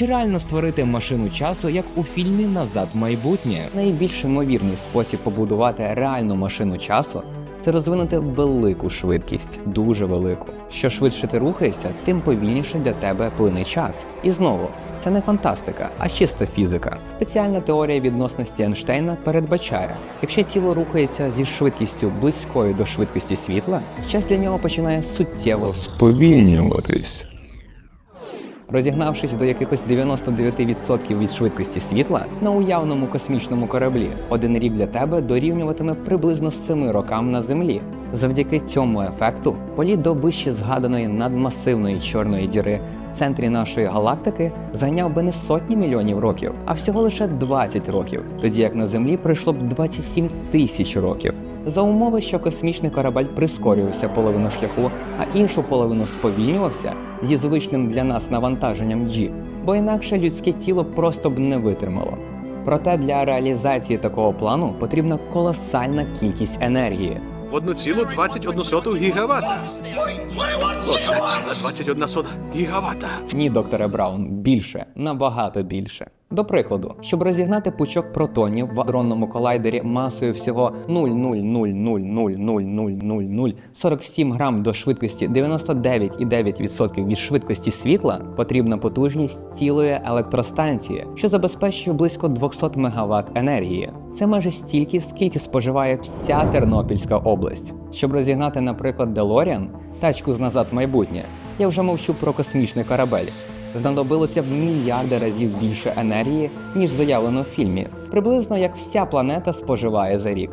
Чи реально створити машину часу, як у фільмі Назад в майбутнє? Найбільш ймовірний спосіб побудувати реальну машину часу це розвинути велику швидкість, дуже велику. Що швидше ти рухаєшся, тим повільніше для тебе плине час. І знову, це не фантастика, а чиста фізика. Спеціальна теорія відносності Ейнштейна передбачає, якщо тіло рухається зі швидкістю близькою до швидкості світла, час для нього починає суттєво сповільнюватись. Розігнавшись до якихось 99% від швидкості світла на уявному космічному кораблі, один рік для тебе дорівнюватиме приблизно 7 рокам на землі. Завдяки цьому ефекту політ до вище згаданої надмасивної чорної діри в центрі нашої галактики зайняв би не сотні мільйонів років, а всього лише 20 років, тоді як на землі пройшло б 27 тисяч років. За умови, що космічний корабель прискорювався половину шляху, а іншу половину сповільнювався зі звичним для нас навантаженням G, бо інакше людське тіло просто б не витримало. Проте для реалізації такого плану потрібна колосальна кількість енергії. 1,21 гігавата. 1,21 гігавата. Ні, докторе Браун, більше, набагато більше. До прикладу, щоб розігнати пучок протонів в адронному колайдері масою всього 0,000000047 грам до швидкості 99,9% від швидкості світла, потрібна потужність цілої електростанції, що забезпечує близько 200 МВт енергії. Це майже стільки, скільки споживає вся Тернопільська область. Щоб розігнати, наприклад, Делоріан, тачку з назад майбутнє, я вже мовчу про космічний корабель. Знадобилося в мільярди разів більше енергії, ніж заявлено в фільмі, приблизно як вся планета споживає за рік.